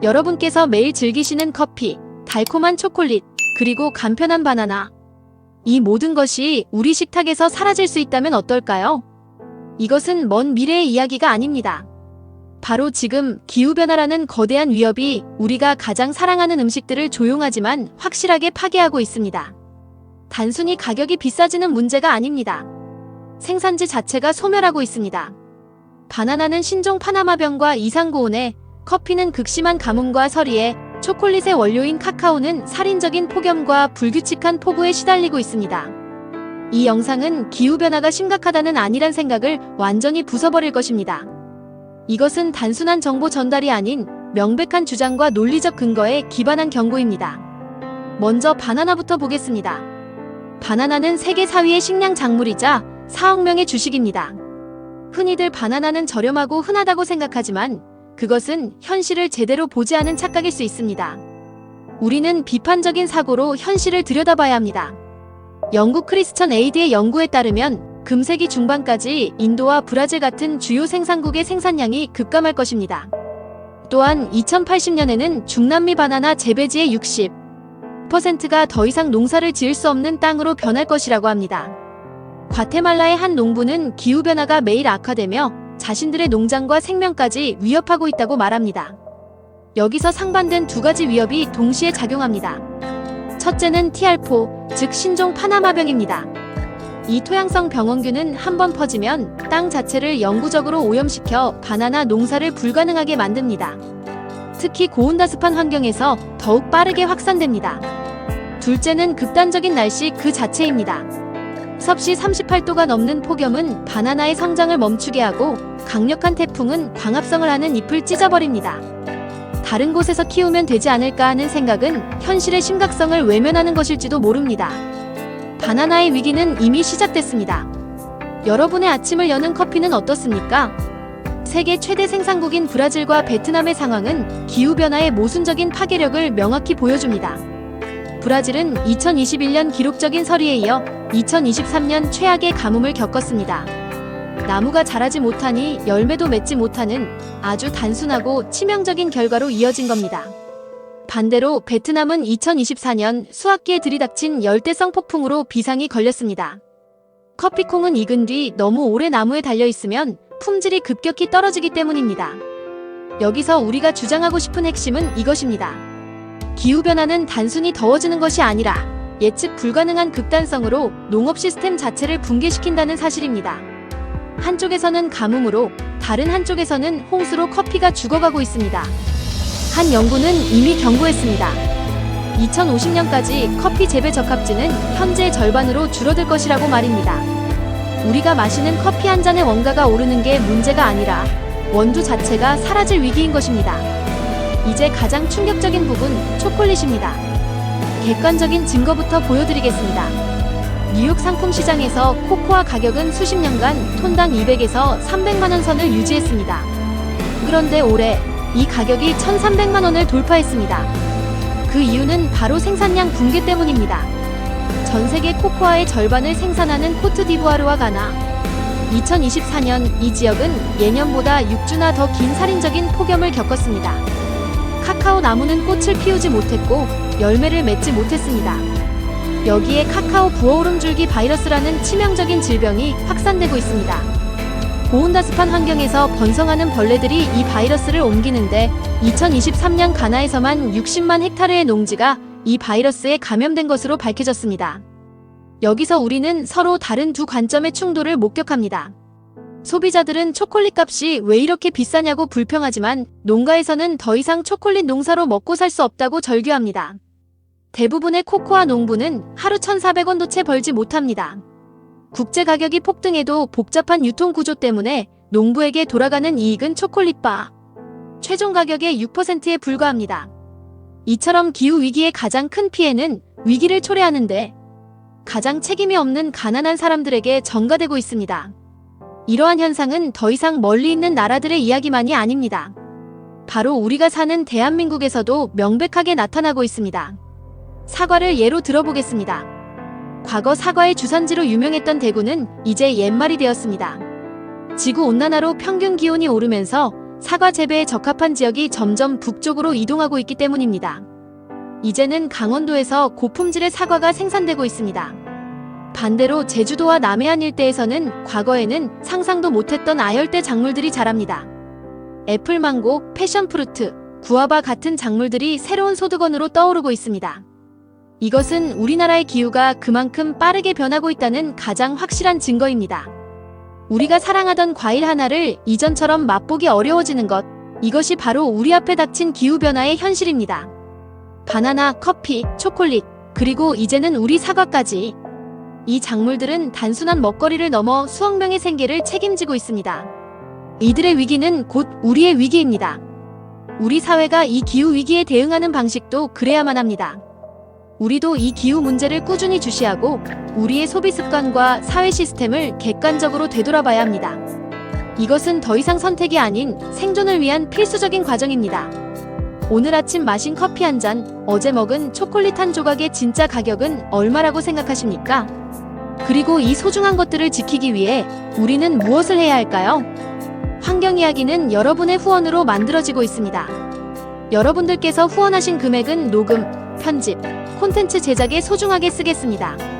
여러분께서 매일 즐기시는 커피, 달콤한 초콜릿, 그리고 간편한 바나나. 이 모든 것이 우리 식탁에서 사라질 수 있다면 어떨까요? 이것은 먼 미래의 이야기가 아닙니다. 바로 지금 기후변화라는 거대한 위협이 우리가 가장 사랑하는 음식들을 조용하지만 확실하게 파괴하고 있습니다. 단순히 가격이 비싸지는 문제가 아닙니다. 생산지 자체가 소멸하고 있습니다. 바나나는 신종 파나마병과 이상고온에, 커피는 극심한 가뭄과 서리에, 초콜릿의 원료인 카카오는 살인적인 폭염과 불규칙한 폭우에 시달리고 있습니다. 이 영상은 기후변화가 심각하다는 아니란 생각을 완전히 부숴버릴 것입니다. 이것은 단순한 정보 전달이 아닌 명백한 주장과 논리적 근거에 기반한 경고입니다. 먼저 바나나부터 보겠습니다. 바나나는 세계 4위의 식량 작물이자 4억 명의 주식입니다. 흔히들 바나나는 저렴하고 흔하다고 생각하지만 그것은 현실을 제대로 보지 않은 착각일 수 있습니다. 우리는 비판적인 사고로 현실을 들여다봐야 합니다. 영국 크리스천 에이드의 연구에 따르면 금세기 중반까지 인도와 브라질 같은 주요 생산국의 생산량이 급감할 것입니다. 또한 2080년에는 중남미 바나나 재배지의 60%가 더 이상 농사를 지을 수 없는 땅으로 변할 것이라고 합니다. 과테말라의 한 농부는 기후변화가 매일 악화되며 자신들의 농장과 생명까지 위협하고 있다고 말합니다. 여기서 상반된 두 가지 위협이 동시에 작용합니다. 첫째는 TR4, 즉 신종 파나마병입니다. 이 토양성 병원균은 한 번 퍼지면 땅 자체를 영구적으로 오염시켜 바나나 농사를 불가능하게 만듭니다. 특히 고온다습한 환경에서 더욱 빠르게 확산됩니다. 둘째는 극단적인 날씨 그 자체입니다. 섭씨 38도가 넘는 폭염은 바나나의 성장을 멈추게 하고 강력한 태풍은 광합성을 하는 잎을 찢어버립니다. 다른 곳에서 키우면 되지 않을까 하는 생각은 현실의 심각성을 외면하는 것일지도 모릅니다. 바나나의 위기는 이미 시작됐습니다. 여러분의 아침을 여는 커피는 어떻습니까? 세계 최대 생산국인 브라질과 베트남의 상황은 기후변화의 모순적인 파괴력을 명확히 보여줍니다. 브라질은 2021년 기록적인 서리에 이어 2023년 최악의 가뭄을 겪었습니다. 나무가 자라지 못하니 열매도 맺지 못하는 아주 단순하고 치명적인 결과로 이어진 겁니다. 반대로 베트남은 2024년 수학기에 들이닥친 열대성 폭풍으로 비상이 걸렸습니다. 커피콩은 익은 뒤 너무 오래 나무에 달려 있으면 품질이 급격히 떨어지기 때문입니다. 여기서 우리가 주장하고 싶은 핵심은 이것입니다. 기후변화는 단순히 더워지는 것이 아니라 예측 불가능한 극단성으로 농업 시스템 자체를 붕괴시킨다는 사실입니다. 한쪽에서는 가뭄으로 다른 한쪽에서는 홍수로 커피가 죽어가고 있습니다. 한 연구는 이미 경고했습니다. 2050년까지 커피 재배 적합지는 현재의 절반으로 줄어들 것이라고 말입니다. 우리가 마시는 커피 한 잔의 원가가 오르는 게 문제가 아니라 원두 자체가 사라질 위기인 것입니다. 이제 가장 충격적인 부분, 초콜릿입니다. 객관적인 증거부터 보여드리겠습니다. 뉴욕 상품 시장에서 코코아 가격은 수십 년간 톤당 200에서 300만 원 선을 유지했습니다. 그런데 올해 이 가격이 1,300만 원을 돌파했습니다. 그 이유는 바로 생산량 붕괴 때문입니다. 전 세계 코코아의 절반을 생산하는 코트디부아르와 가나. 2024년 이 지역은 예년보다 6주나 더 긴 살인적인 폭염을 겪었습니다. 카카오 나무는 꽃을 피우지 못했고 열매를 맺지 못했습니다. 여기에 카카오 부어오름 줄기 바이러스라는 치명적인 질병이 확산되고 있습니다. 고온다습한 환경에서 번성하는 벌레들이 이 바이러스를 옮기는데 2023년 가나에서만 60만 헥타르의 농지가 이 바이러스에 감염된 것으로 밝혀졌습니다. 여기서 우리는 서로 다른 두 관점의 충돌을 목격합니다. 소비자들은 초콜릿 값이 왜 이렇게 비싸냐고 불평하지만 농가에서는 더 이상 초콜릿 농사로 먹고 살 수 없다고 절규합니다. 대부분의 코코아 농부는 하루 1,400원도 채 벌지 못합니다. 국제 가격이 폭등해도 복잡한 유통 구조 때문에 농부에게 돌아가는 이익은 초콜릿바 최종 가격의 6%에 불과합니다. 이처럼 기후 위기의 가장 큰 피해는 위기를 초래하는데 가장 책임이 없는 가난한 사람들에게 전가되고 있습니다. 이러한 현상은 더 이상 멀리 있는 나라들의 이야기만이 아닙니다. 바로 우리가 사는 대한민국에서도 명백하게 나타나고 있습니다. 사과를 예로 들어보겠습니다. 과거 사과의 주산지로 유명했던 대구는 이제 옛말이 되었습니다. 지구 온난화로 평균 기온이 오르면서 사과 재배에 적합한 지역이 점점 북쪽으로 이동하고 있기 때문입니다. 이제는 강원도에서 고품질의 사과가 생산되고 있습니다. 반대로 제주도와 남해안 일대에서는 과거에는 상상도 못했던 아열대 작물들이 자랍니다. 애플망고, 패션프루트, 구아바 같은 작물들이 새로운 소득원으로 떠오르고 있습니다. 이것은 우리나라의 기후가 그만큼 빠르게 변하고 있다는 가장 확실한 증거입니다. 우리가 사랑하던 과일 하나를 이전처럼 맛보기 어려워지는 것, 이것이 바로 우리 앞에 닥친 기후변화의 현실입니다. 바나나, 커피, 초콜릿, 그리고 이제는 우리 사과까지. 이 작물들은 단순한 먹거리를 넘어 수억 명의 생계를 책임지고 있습니다. 이들의 위기는 곧 우리의 위기입니다. 우리 사회가 이 기후 위기에 대응하는 방식도 그래야만 합니다. 우리도 이 기후 문제를 꾸준히 주시하고 우리의 소비 습관과 사회 시스템을 객관적으로 되돌아봐야 합니다. 이것은 더 이상 선택이 아닌 생존을 위한 필수적인 과정입니다. 오늘 아침 마신 커피 한 잔, 어제 먹은 초콜릿 한 조각의 진짜 가격은 얼마라고 생각하십니까? 그리고 이 소중한 것들을 지키기 위해 우리는 무엇을 해야 할까요? 환경 이야기는 여러분의 후원으로 만들어지고 있습니다. 여러분들께서 후원하신 금액은 녹음, 편집, 콘텐츠 제작에 소중하게 쓰겠습니다.